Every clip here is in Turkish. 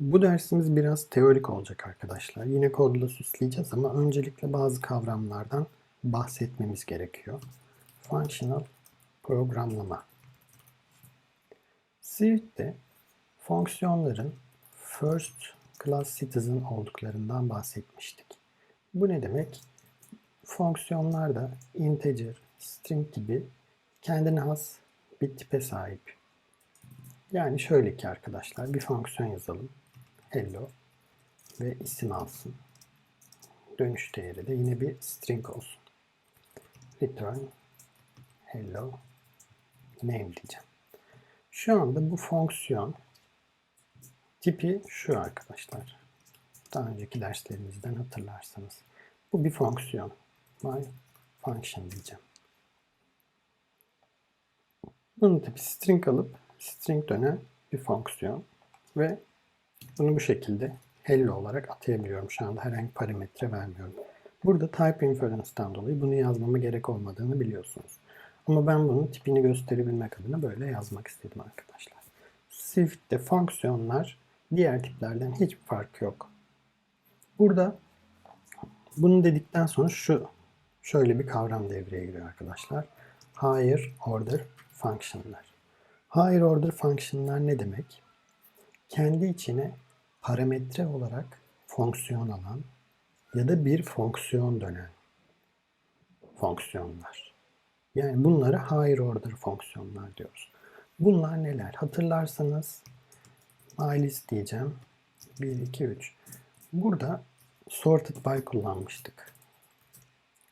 Bu dersimiz biraz teorik olacak arkadaşlar. Yine kodla süsleyeceğiz ama öncelikle bazı kavramlardan bahsetmemiz gerekiyor. Functional programlama. Swift'te fonksiyonların first class citizen olduklarından bahsetmiştik. Bu ne demek? Fonksiyonlar da integer, string gibi kendine has bir tipe sahip. Yani şöyle ki arkadaşlar bir fonksiyon yazalım. Hello ve isim alsın. Dönüş değeri de yine bir string olsun. Return hello name diyeceğim. Şu anda bu fonksiyon tipi şu arkadaşlar. Daha önceki derslerimizden hatırlarsanız. Bu bir fonksiyon. My function diyeceğim. Bunun tipi string alıp string dönen bir fonksiyon ve bunu bu şekilde hello olarak atayabiliyorum. Şu anda herhangi parametre vermiyorum. Burada type inference'dan dolayı bunu yazmama gerek olmadığını biliyorsunuz. Ama ben bunun tipini gösterebilmek adına böyle yazmak istedim arkadaşlar. Swift'te fonksiyonlar diğer tiplerden hiçbir farkı yok. Burada bunu dedikten sonra şu şöyle bir kavram devreye giriyor arkadaşlar. Higher order function'lar. Higher order function'lar ne demek? Kendi içine parametre olarak fonksiyon alan ya da bir fonksiyon dönen fonksiyonlar. Yani bunlara higher order fonksiyonlar diyoruz. Bunlar neler? Hatırlarsanız mylist diyeceğim. 1, 2, 3. Burada sorted by kullanmıştık.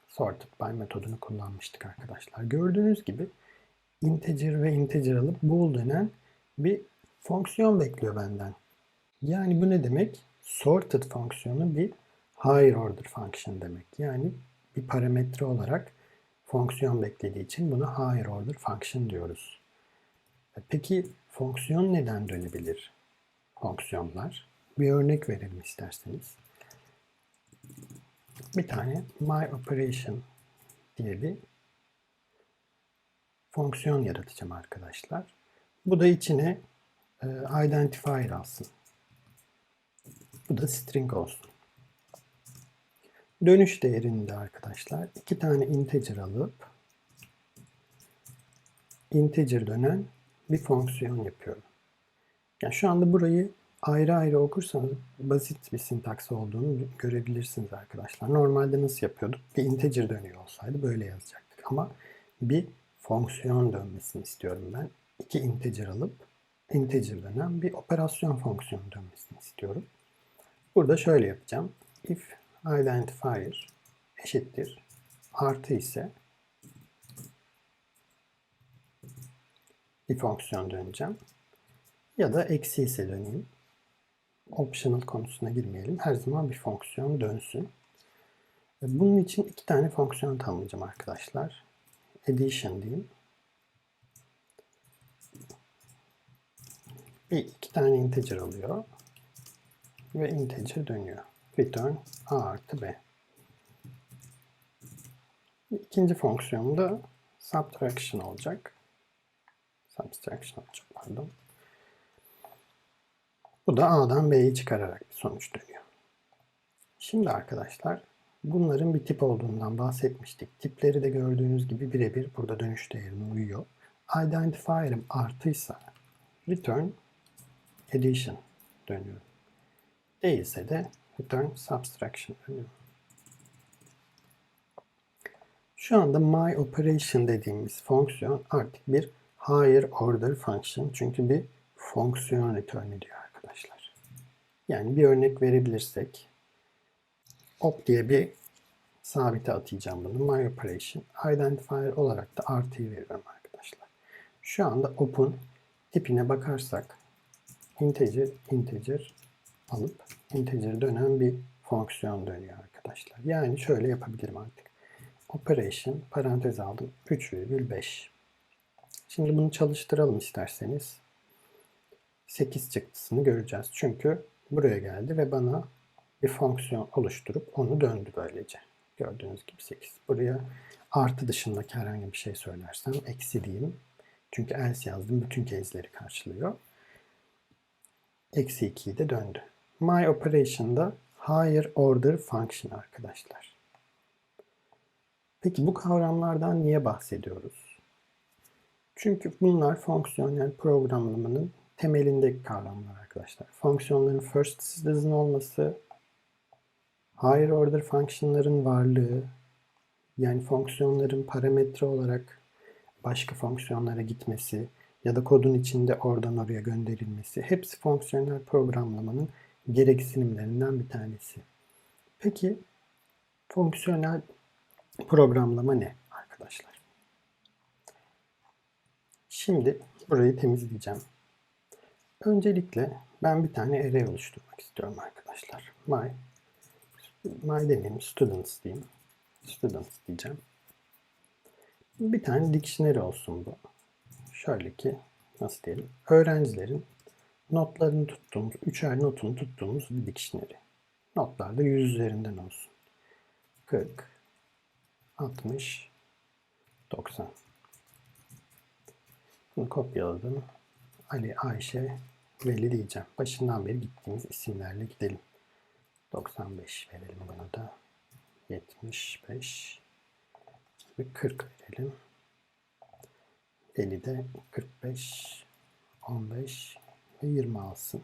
Sorted by metodunu kullanmıştık arkadaşlar. Gördüğünüz gibi integer ve integer alıp bool denen bir fonksiyon bekliyor benden. Yani bu ne demek? Sorted fonksiyonu bir higher order function demek. Yani bir parametre olarak fonksiyon beklediği için buna higher order function diyoruz. E Peki fonksiyon neden dönebilir? Fonksiyonlar. Bir örnek verelim isterseniz. Bir tane my operation diye bir fonksiyon yaratacağım arkadaşlar. Bu da içine e, identifier alsın. Bu da string olsun. Dönüş değerinde arkadaşlar iki tane integer alıp integer dönen bir fonksiyon yapıyorum. Yani şu anda burayı ayrı ayrı okursanız basit bir sintaks olduğunu görebilirsiniz arkadaşlar. Normalde nasıl yapıyorduk? Bir integer dönüyor olsaydı böyle yazacaktık. Ama bir fonksiyon dönmesini istiyorum ben. İki integer alıp integer dönen bir operasyon fonksiyonu dönmesini istiyorum. Burada şöyle yapacağım. If identifier eşittir artı ise bir fonksiyon döneceğim. Ya da eksi ise döneyim. Optional konusuna girmeyelim. Her zaman bir fonksiyon dönsün. Bunun için iki tane fonksiyon tanımlayacağım arkadaşlar. Addition diyeyim. Bir iki tane integer alıyor. Ve integer dönüyor. Return a artı b. İkinci fonksiyon da subtraction olacak. Subtraction olacak pardon. Bu da A'dan B'yi çıkararak bir sonuç dönüyor. Şimdi arkadaşlar bunların bir tip olduğundan bahsetmiştik. Tipleri de gördüğünüz gibi birebir burada dönüş değerine uyuyor. Identifier'ım artıysa return addition dönüyor. Değilse de return subtraction dönüyor. Şu anda my operation dediğimiz fonksiyon artık bir higher order function. Çünkü bir fonksiyon return ediyor arkadaşlar. Yani bir örnek verebilirsek op diye bir sabite atayacağım bunu. My operation identifier olarak da artıyı veriyorum arkadaşlar. Şu anda op'un tipine bakarsak integer integer alıp integer dönen bir fonksiyon dönüyor arkadaşlar. Yani şöyle yapabilirim artık. Operation parantez aldım 3,5. Şimdi bunu çalıştıralım isterseniz. 8 çıktısını göreceğiz. Çünkü buraya geldi ve bana bir fonksiyon oluşturup onu döndü böylece. Gördüğünüz gibi 8. Buraya artı dışındaki herhangi bir şey söylersem eksi diyeyim. Çünkü else yazdım bütün case'leri karşılıyor. Eksi 2'yi de döndü. My operation'da higher order function arkadaşlar. Peki bu kavramlardan niye bahsediyoruz? Çünkü bunlar fonksiyonel programlamanın temelindeki kavramlar arkadaşlar. Fonksiyonların first citizen olması, higher order fonksiyonların varlığı, yani fonksiyonların parametre olarak başka fonksiyonlara gitmesi ya da kodun içinde oradan oraya gönderilmesi hepsi fonksiyonel programlamanın gereksinimlerinden bir tanesi. Peki fonksiyonel programlama ne arkadaşlar? Şimdi burayı temizleyeceğim. Öncelikle ben bir tane array oluşturmak istiyorum arkadaşlar. My, my demeyeyim, students diyeyim. Students diyeceğim. Bir tane dictionary olsun bu. Şöyle ki, nasıl diyelim, öğrencilerin notlarını tuttuğumuz, üçer notunu tuttuğumuz bir dictionary. Notlar da 100 üzerinden olsun. 40, 60, 90. Bunu kopyaladım. Ali, Ayşe, Veli diyeceğim. Başından beri gittiğimiz isimlerle gidelim. 95 verelim buna da. 75 ve 40 verelim. Veli de 45, 15 ve 20 alsın.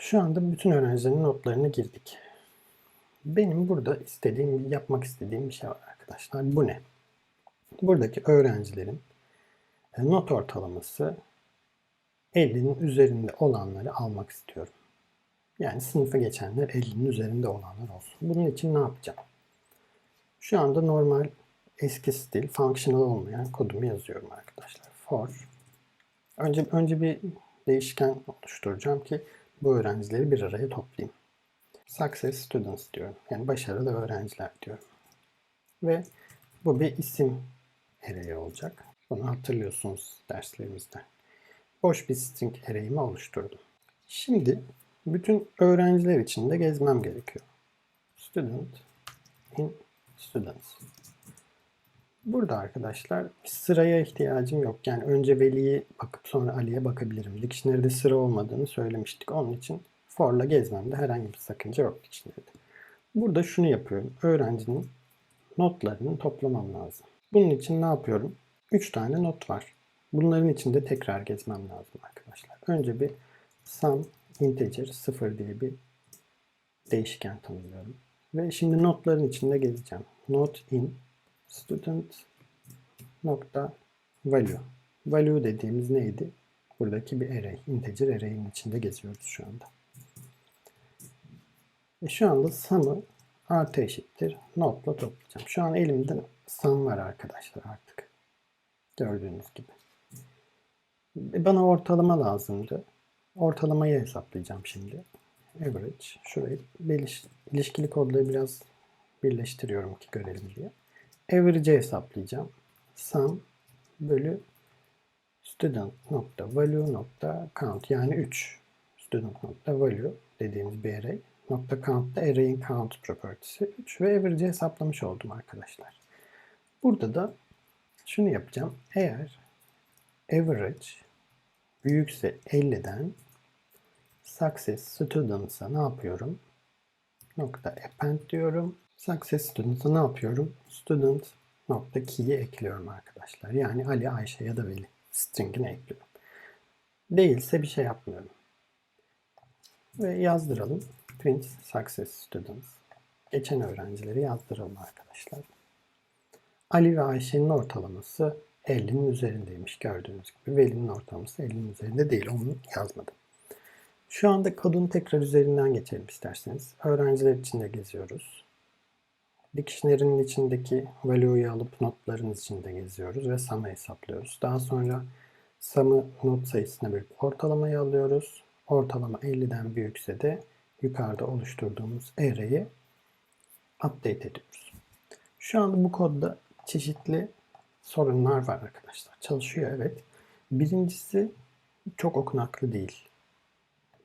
Şu anda bütün öğrencilerin notlarına girdik. Benim burada istediğim, yapmak istediğim bir şey var arkadaşlar. Bu ne? Buradaki öğrencilerin e, not ortalaması 50'nin üzerinde olanları almak istiyorum. Yani sınıfa geçenler 50'nin üzerinde olanlar olsun. Bunun için ne yapacağım? Şu anda normal eski stil, functional olmayan kodumu yazıyorum arkadaşlar. For. Önce önce bir değişken oluşturacağım ki bu öğrencileri bir araya toplayayım. Success students diyorum. Yani başarılı öğrenciler diyorum. Ve bu bir isim array olacak. Bunu hatırlıyorsunuz derslerimizden. Boş bir string array'imi oluşturdum. Şimdi bütün öğrenciler için de gezmem gerekiyor. Student in students. Burada arkadaşlar sıraya ihtiyacım yok. Yani önce Veli'ye bakıp sonra Ali'ye bakabilirim. Dictionary'de sıra olmadığını söylemiştik. Onun için for'la gezmemde herhangi bir sakınca yok Dictionary'de. Burada şunu yapıyorum. Öğrencinin notlarını toplamam lazım. Bunun için ne yapıyorum? 3 tane not var. Bunların içinde tekrar gezmem lazım arkadaşlar. Önce bir sum integer 0 diye bir değişken tanımlıyorum. Ve şimdi notların içinde gezeceğim. Not in student nokta value. Value dediğimiz neydi? Buradaki bir array. Integer array'in içinde geziyoruz şu anda. Ve şu anda sum'ı artı eşittir. Notla toplayacağım. Şu an elimde sum var arkadaşlar artık. Gördüğünüz gibi. E, bana ortalama lazımdı. Ortalamayı hesaplayacağım şimdi. Average. Şurayı ilişkili kodları biraz birleştiriyorum ki görelim diye. Average'i hesaplayacağım. Sum bölü student nokta value nokta count yani 3 student nokta value dediğimiz bir array nokta count da array'in count property'si 3 ve average'i hesaplamış oldum arkadaşlar. Burada da şunu yapacağım. Eğer average büyükse 50'den success students'a ne yapıyorum? Nokta append diyorum. Success students'a ne yapıyorum? Student nokta key'i ekliyorum arkadaşlar. Yani Ali, Ayşe ya da Veli string'ini ekliyorum. Değilse bir şey yapmıyorum. Ve yazdıralım. Print success students. Geçen öğrencileri yazdıralım arkadaşlar. Ali ve Ayşe'nin ortalaması 50'nin üzerindeymiş gördüğünüz gibi. Veli'nin ortalaması 50'nin üzerinde değil. Onu yazmadım. Şu anda kodun tekrar üzerinden geçelim isterseniz. Öğrenciler içinde geziyoruz. Dictionary'nin içindeki value'yu alıp notların içinde geziyoruz ve sum'ı hesaplıyoruz. Daha sonra sum'ı not sayısına bölüp ortalamayı alıyoruz. Ortalama 50'den büyükse de yukarıda oluşturduğumuz array'i update ediyoruz. Şu anda bu kodda çeşitli sorunlar var arkadaşlar. Çalışıyor evet. Birincisi çok okunaklı değil.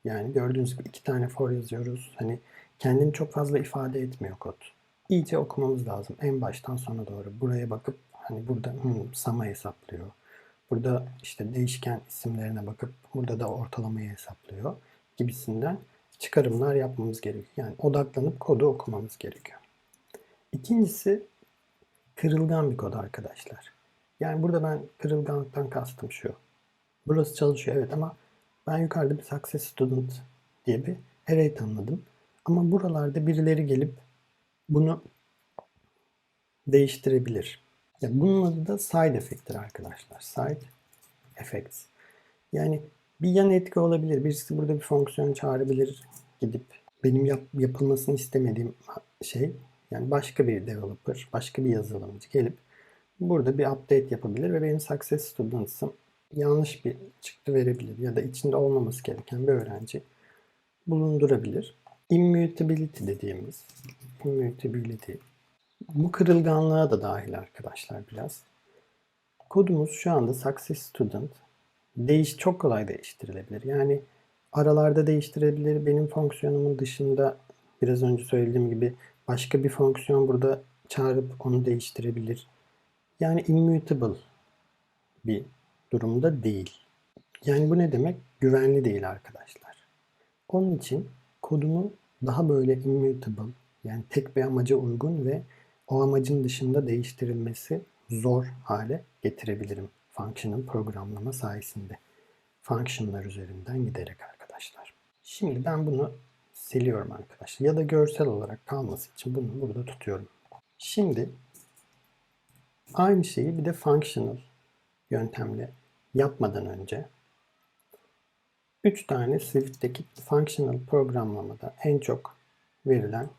Yani gördüğünüz gibi iki tane for yazıyoruz. Hani kendini çok fazla ifade etmiyor kod. İyice okumamız lazım. En baştan sona doğru. Buraya bakıp hani burada hmm, sama hesaplıyor. Burada işte değişken isimlerine bakıp burada da ortalamayı hesaplıyor gibisinden çıkarımlar yapmamız gerekiyor. Yani odaklanıp kodu okumamız gerekiyor. İkincisi kırılgan bir kod arkadaşlar. Yani burada ben kırılganlıktan kastım şu. Burası çalışıyor evet ama ben yukarıda bir success student diye bir array tanımladım. Ama buralarda birileri gelip bunu değiştirebilir. Ya bunun adı da side effect'tir arkadaşlar. Side effects. Yani bir yan etki olabilir. Birisi burada bir fonksiyon çağırabilir gidip benim yap, yapılmasını istemediğim şey yani başka bir developer, başka bir yazılımcı gelip burada bir update yapabilir ve benim success students'ım yanlış bir çıktı verebilir ya da içinde olmaması gereken bir öğrenci bulundurabilir. Immutability dediğimiz immutability bu kırılganlığa da dahil arkadaşlar biraz. Kodumuz şu anda success student değiş çok kolay değiştirilebilir. Yani aralarda değiştirebilir. Benim fonksiyonumun dışında biraz önce söylediğim gibi başka bir fonksiyon burada çağırıp onu değiştirebilir. Yani immutable bir durumda değil. Yani bu ne demek? Güvenli değil arkadaşlar. Onun için kodumun daha böyle immutable yani tek bir amaca uygun ve o amacın dışında değiştirilmesi zor hale getirebilirim function'ın programlama sayesinde. Function'lar üzerinden giderek arkadaşlar. Şimdi ben bunu siliyorum arkadaşlar. Ya da görsel olarak kalması için bunu burada tutuyorum. Şimdi aynı şeyi bir de functional yöntemle yapmadan önce 3 tane Swift'teki functional programlamada en çok verilen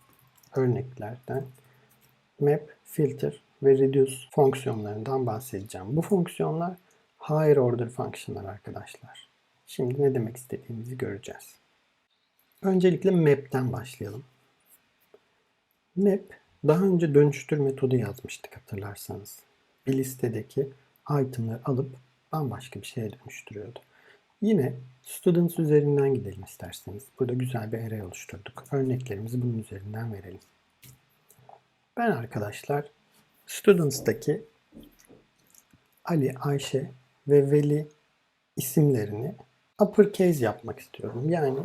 örneklerden map, filter ve reduce fonksiyonlarından bahsedeceğim. Bu fonksiyonlar higher order fonksiyonlar arkadaşlar. Şimdi ne demek istediğimizi göreceğiz. Öncelikle map'ten başlayalım. Map daha önce dönüştür metodu yazmıştık hatırlarsanız. Bir listedeki item'ları alıp bambaşka bir şeye dönüştürüyordu. Yine students üzerinden gidelim isterseniz. Burada güzel bir array oluşturduk. Örneklerimizi bunun üzerinden verelim. Ben arkadaşlar Students'taki Ali, Ayşe ve Veli isimlerini uppercase yapmak istiyorum. Yani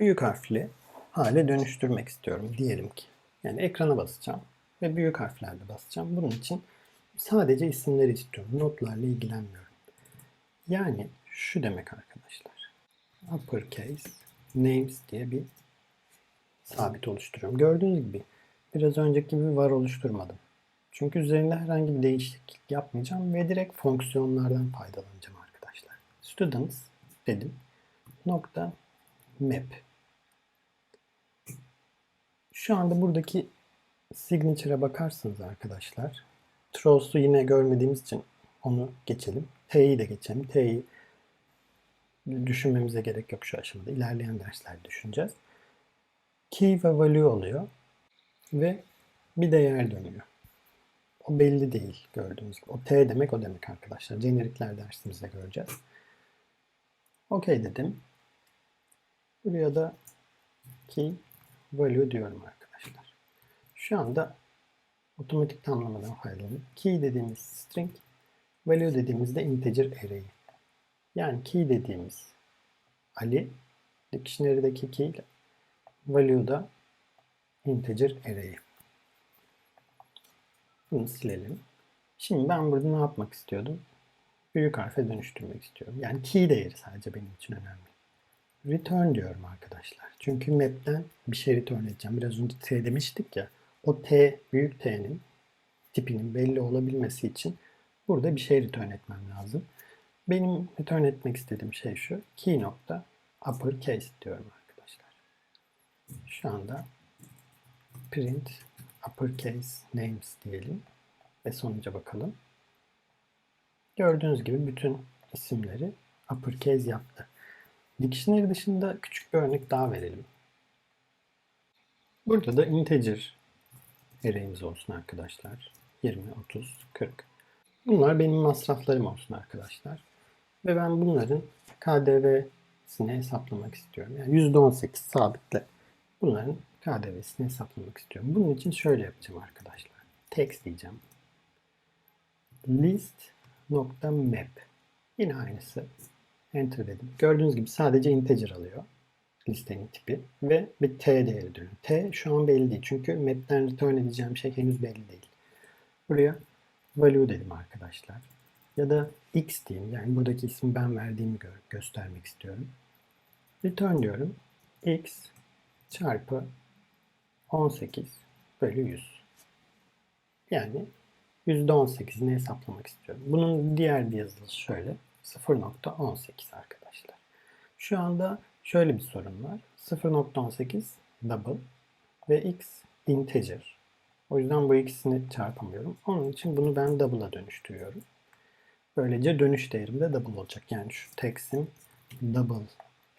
büyük harfli hale dönüştürmek istiyorum diyelim ki. Yani ekrana basacağım ve büyük harflerle basacağım. Bunun için sadece isimleri istiyorum. Notlarla ilgilenmiyorum. Yani şu demek arkadaşlar. Uppercase names diye bir sabit oluşturuyorum. Gördüğünüz gibi biraz önceki gibi var oluşturmadım. Çünkü üzerinde herhangi bir değişiklik yapmayacağım ve direkt fonksiyonlardan faydalanacağım arkadaşlar. Students dedim. Nokta map. Şu anda buradaki signature'a bakarsınız arkadaşlar. Throws'u yine görmediğimiz için onu geçelim. T'yi de geçelim. T'yi düşünmemize gerek yok şu aşamada. İlerleyen derslerde düşüneceğiz. Key ve value oluyor. Ve bir değer dönüyor. O belli değil gördüğünüz gibi. O T demek o demek arkadaşlar. Jenerikler dersimizde göreceğiz. OK dedim. Buraya da key value diyorum arkadaşlar. Şu anda otomatik tanımlamadan faydalanıp key dediğimiz string, value dediğimizde integer array. Yani key dediğimiz Ali, dictionary'deki key, value da integer array. Bunu silelim. Şimdi ben burada ne yapmak istiyordum? Büyük harfe dönüştürmek istiyorum. Yani key değeri sadece benim için önemli. Return diyorum arkadaşlar. Çünkü map'ten bir şey return edeceğim. Biraz önce t demiştik ya. O t, büyük t'nin tipinin belli olabilmesi için burada bir şey return etmem lazım. Benim return etmek istediğim şey şu. Key nokta uppercase diyorum arkadaşlar. Şu anda print uppercase names diyelim ve sonuca bakalım. Gördüğünüz gibi bütün isimleri uppercase yaptı. Dictionary dışında küçük bir örnek daha verelim. Burada da integer array'imiz olsun arkadaşlar. 20, 30, 40. Bunlar benim masraflarım olsun arkadaşlar. Ve ben bunların KDV'sini hesaplamak istiyorum. Yani %18 sabitle bunların KDV'sini hesaplamak istiyorum. Bunun için şöyle yapacağım arkadaşlar. Text diyeceğim. List nokta map. Yine aynısı. Enter dedim. Gördüğünüz gibi sadece integer alıyor listenin tipi ve bir t değeri dönüyor. T şu an belli değil. Çünkü map'ten return edeceğim şey henüz belli değil. Buraya value dedim arkadaşlar. Ya da x diyeyim. Yani buradaki ismi ben verdiğimi gö göstermek istiyorum. Return diyorum. x çarpı 18 bölü 100. Yani %18'ini hesaplamak istiyorum. Bunun diğer bir yazılışı şöyle. 0.18 arkadaşlar. Şu anda şöyle bir sorun var. 0.18 double ve x integer. O yüzden bu ikisini çarpamıyorum. Onun için bunu ben double'a dönüştürüyorum. Böylece dönüş değerim de double olacak. Yani şu text'in double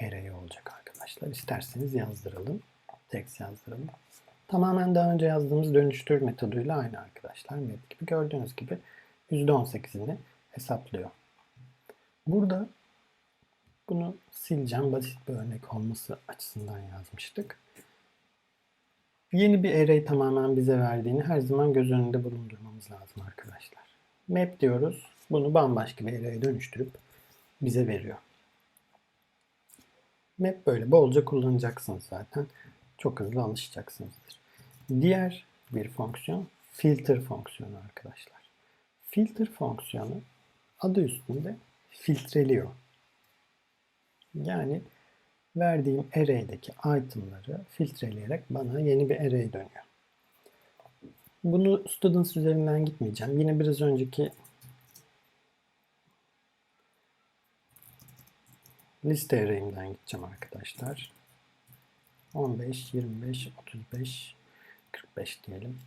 array olacak arkadaşlar. İsterseniz yazdıralım. Text yazdıralım. Tamamen daha önce yazdığımız dönüştür metoduyla aynı arkadaşlar. Map gibi gördüğünüz gibi %18'ini hesaplıyor. Burada bunu sileceğim. Basit bir örnek olması açısından yazmıştık. Yeni bir array tamamen bize verdiğini her zaman göz önünde bulundurmamız lazım arkadaşlar. Map diyoruz. Bunu bambaşka bir array'e dönüştürüp bize veriyor. Map böyle bolca kullanacaksınız zaten. Çok hızlı alışacaksınızdır. Diğer bir fonksiyon filter fonksiyonu arkadaşlar. Filter fonksiyonu adı üstünde filtreliyor. Yani verdiğim array'deki itemları filtreleyerek bana yeni bir array dönüyor. Bunu students üzerinden gitmeyeceğim. Yine biraz önceki liste array'imden gideceğim arkadaşlar. 15, 25, 35, 45 diyelim.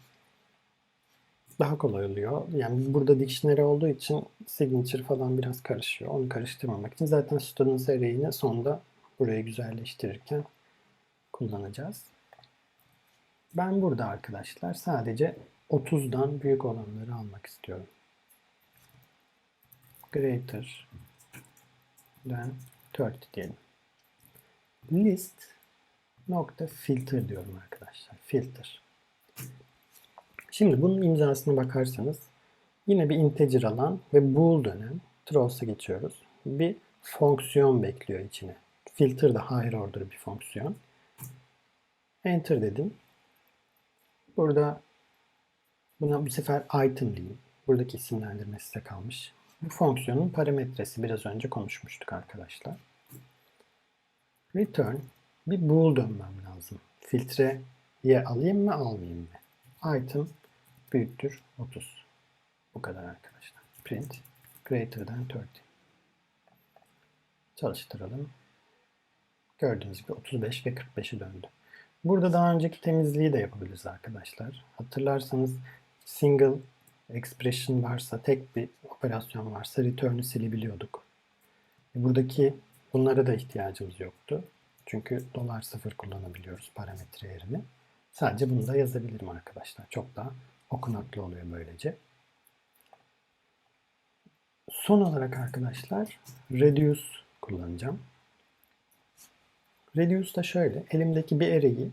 Daha kolay oluyor. Yani burada dictionary olduğu için signature falan biraz karışıyor. Onu karıştırmamak için zaten students array'ini sonunda burayı güzelleştirirken kullanacağız. Ben burada arkadaşlar sadece 30'dan büyük olanları almak istiyorum. Greater than 30 diyelim. List nokta filter diyorum arkadaşlar. Filter. Şimdi bunun imzasına bakarsanız yine bir integer alan ve bool dönem throws'a geçiyoruz. Bir fonksiyon bekliyor içine. Filter de higher order bir fonksiyon. Enter dedim. Burada buna bu sefer item diyeyim. Buradaki isimlendirme size kalmış. Bu fonksiyonun parametresi biraz önce konuşmuştuk arkadaşlar. Return bir bool dönmem lazım. Filtreye alayım mı almayayım mı? Item büyüktür 30. Bu kadar arkadaşlar. Print greater than 30. Çalıştıralım. Gördüğünüz gibi 35 ve 45'i döndü. Burada daha önceki temizliği de yapabiliriz arkadaşlar. Hatırlarsanız single expression varsa, tek bir operasyon varsa return'ü silebiliyorduk. Buradaki bunlara da ihtiyacımız yoktu. Çünkü dolar sıfır kullanabiliyoruz parametre yerine. Sadece bunu da yazabilirim arkadaşlar. Çok daha okunaklı oluyor böylece. Son olarak arkadaşlar reduce kullanacağım. Reduce da şöyle. Elimdeki bir array'i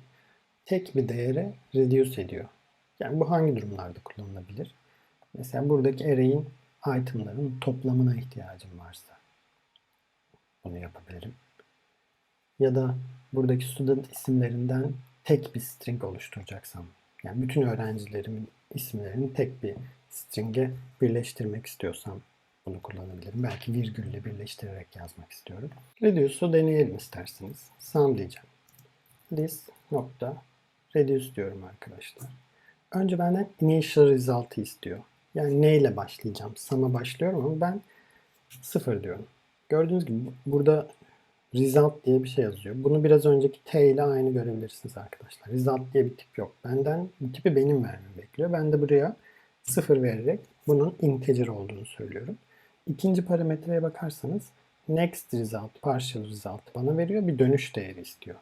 tek bir değere reduce ediyor. Yani bu hangi durumlarda kullanılabilir? Mesela buradaki array'in itemların toplamına ihtiyacım varsa bunu yapabilirim. Ya da buradaki student isimlerinden tek bir string oluşturacaksam yani bütün öğrencilerimin isimlerini tek bir string'e birleştirmek istiyorsam bunu kullanabilirim. Belki virgülle birleştirerek yazmak istiyorum. Reduce'u deneyelim isterseniz. Sum diyeceğim. List nokta reduce diyorum arkadaşlar. Önce benden initial result'ı istiyor. Yani neyle başlayacağım? Sum'a başlıyorum ama ben sıfır diyorum. Gördüğünüz gibi burada result diye bir şey yazıyor. Bunu biraz önceki t ile aynı görebilirsiniz arkadaşlar. Result diye bir tip yok. Benden bu tipi benim vermemi bekliyor. Ben de buraya sıfır vererek bunun integer olduğunu söylüyorum. İkinci parametreye bakarsanız next result, partial result bana veriyor. Bir dönüş değeri istiyor.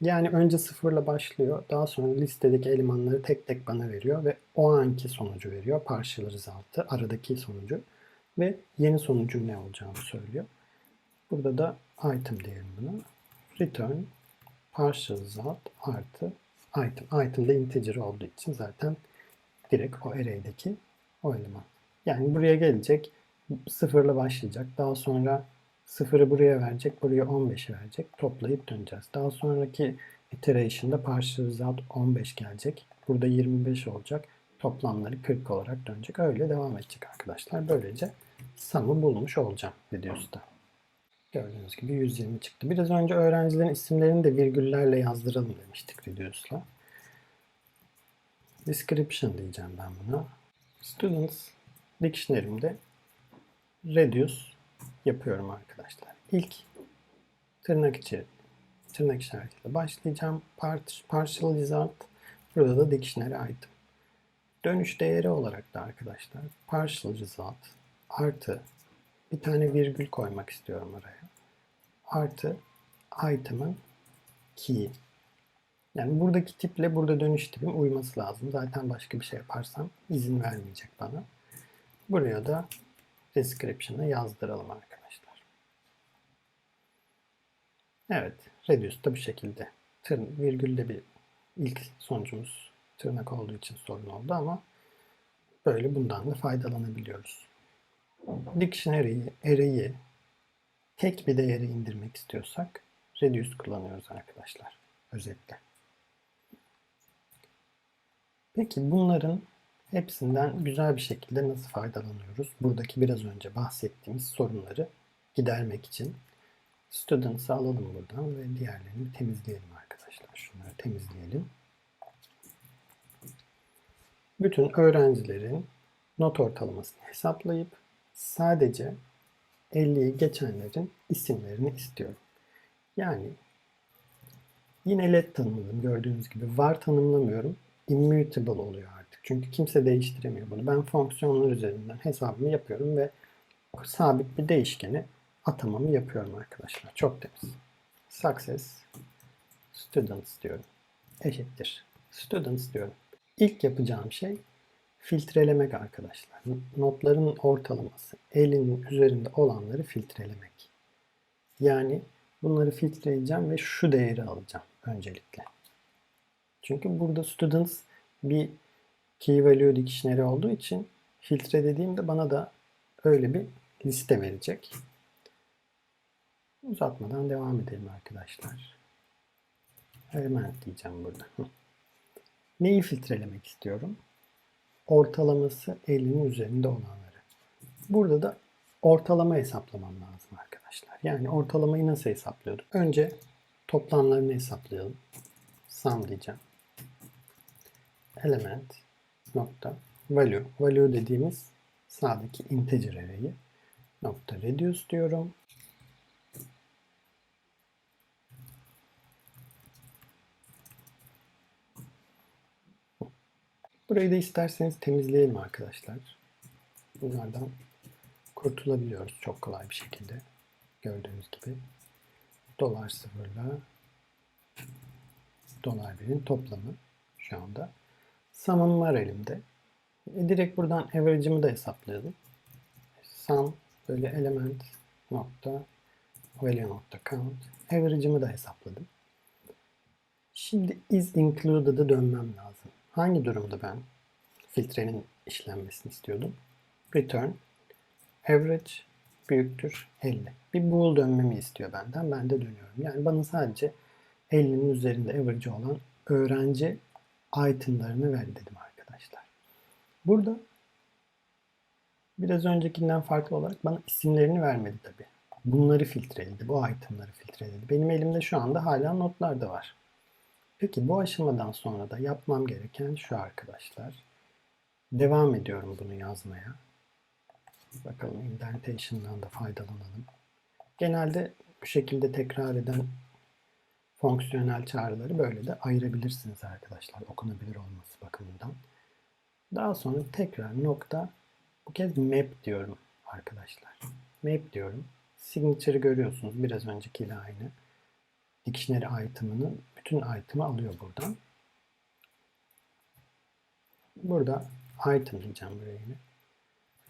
Yani önce sıfırla başlıyor. Daha sonra listedeki elemanları tek tek bana veriyor ve o anki sonucu veriyor. Partial result'ı, aradaki sonucu ve yeni sonucun ne olacağını söylüyor. Burada da item diyelim buna. Return partial result artı item. Item de integer olduğu için zaten direkt o array'deki o eleman. Yani buraya gelecek sıfırla başlayacak. Daha sonra sıfırı buraya verecek, buraya 15'i verecek. Toplayıp döneceğiz. Daha sonraki iteration'da partial result 15 gelecek. Burada 25 olacak. Toplamları 40 olarak dönecek. Öyle devam edecek arkadaşlar. Böylece sum'ı bulmuş olacağım Reduce'da. Gördüğünüz gibi 120 çıktı. Biraz önce öğrencilerin isimlerini de virgüllerle yazdıralım demiştik Reduce'la. Description diyeceğim ben buna. Students Dictionary'imde Reduce yapıyorum arkadaşlar. İlk tırnak içi tırnak işaretiyle başlayacağım. Part, partial result burada da dictionary item. Dönüş değeri olarak da arkadaşlar partial result artı bir tane virgül koymak istiyorum oraya. Artı item'ın key. Yani buradaki tiple burada dönüş tipim uyması lazım. Zaten başka bir şey yaparsam izin vermeyecek bana. Buraya da description'ı yazdıralım arkadaşlar. Evet, reduce da bu şekilde. Tırn, virgülde bir ilk sonucumuz tırnak olduğu için sorun oldu ama böyle bundan da faydalanabiliyoruz. Dictionary'yi, array'i tek bir değeri indirmek istiyorsak reduce kullanıyoruz arkadaşlar. Özetle. Peki bunların hepsinden güzel bir şekilde nasıl faydalanıyoruz? Buradaki biraz önce bahsettiğimiz sorunları gidermek için Students'ı alalım buradan ve diğerlerini temizleyelim arkadaşlar. Şunları temizleyelim. Bütün öğrencilerin not ortalamasını hesaplayıp sadece 50'yi geçenlerin isimlerini istiyorum. Yani yine let tanımladım gördüğünüz gibi. Var tanımlamıyorum. Immutable oluyor artık. Çünkü kimse değiştiremiyor bunu. Ben fonksiyonlar üzerinden hesabımı yapıyorum ve sabit bir değişkeni atamamı yapıyorum arkadaşlar. Çok temiz. Success students diyorum. Eşittir. Students diyorum. İlk yapacağım şey filtrelemek arkadaşlar. Notların ortalaması, elinin üzerinde olanları filtrelemek. Yani bunları filtreleyeceğim ve şu değeri alacağım öncelikle. Çünkü burada students bir key value dictionary olduğu için filtre dediğimde bana da öyle bir liste verecek. Uzatmadan devam edelim arkadaşlar. Element diyeceğim burada. Neyi filtrelemek istiyorum? Ortalaması 50'nin üzerinde olanları. Burada da ortalama hesaplamam lazım arkadaşlar. Yani ortalamayı nasıl hesaplıyorduk? Önce toplamlarını hesaplayalım. Sum diyeceğim. Element nokta value. Value dediğimiz sağdaki integer array'i nokta reduce diyorum. Burayı da isterseniz temizleyelim arkadaşlar. Bunlardan kurtulabiliyoruz çok kolay bir şekilde. Gördüğünüz gibi. Dolar sıfırla dolar birin toplamı şu anda. Sum'ım var elimde. E, direkt buradan average'ımı da hesaplayalım. Sum böyle element nokta value nokta count. Average'ımı da hesapladım. Şimdi is included'ı dönmem lazım. Hangi durumda ben filtrenin işlenmesini istiyordum? Return average büyüktür 50. Bir bool dönmemi istiyor benden. Ben de dönüyorum. Yani bana sadece 50'nin üzerinde average olan öğrenci itemlarını ver dedim arkadaşlar. Burada biraz öncekinden farklı olarak bana isimlerini vermedi tabi. Bunları filtreledi. Bu itemları filtreledi. Benim elimde şu anda hala notlar da var. Peki bu aşamadan sonra da yapmam gereken şu arkadaşlar. Devam ediyorum bunu yazmaya. Bakalım indentation'dan da faydalanalım. Genelde bu şekilde tekrar eden fonksiyonel çağrıları böyle de ayırabilirsiniz arkadaşlar. Okunabilir olması bakımından. Daha sonra tekrar nokta bu kez map diyorum arkadaşlar. Map diyorum. Signature'ı görüyorsunuz biraz öncekiyle aynı. Dictionary item'ını bütün item'ı alıyor buradan. Burada item diyeceğim buraya yine.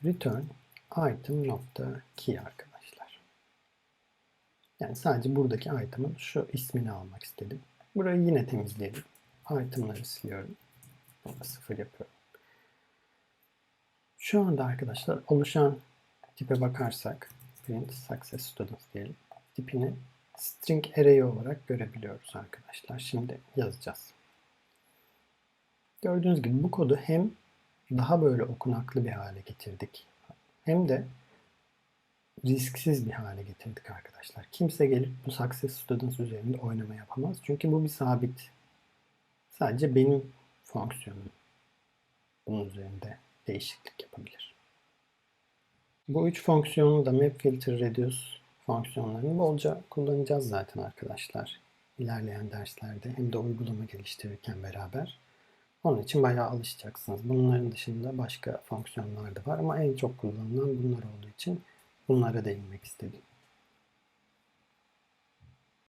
Return item nokta key arkadaşlar. Yani sadece buradaki item'ın şu ismini almak istedim. Burayı yine temizleyelim. Item'ları siliyorum. Burada sıfır yapıyorum. Şu anda arkadaşlar oluşan tipe bakarsak print success students diyelim. Tipini string array olarak görebiliyoruz arkadaşlar. Şimdi yazacağız. Gördüğünüz gibi bu kodu hem daha böyle okunaklı bir hale getirdik. Hem de risksiz bir hale getirdik arkadaşlar. Kimse gelip bu Success Students üzerinde oynama yapamaz. Çünkü bu bir sabit. Sadece benim fonksiyonum bunun üzerinde değişiklik yapabilir. Bu üç fonksiyonu da map filter reduce fonksiyonlarını bolca kullanacağız zaten arkadaşlar. İlerleyen derslerde hem de uygulama geliştirirken beraber. Onun için bayağı alışacaksınız. Bunların dışında başka fonksiyonlar da var ama en çok kullanılan bunlar olduğu için bunlara değinmek istedim.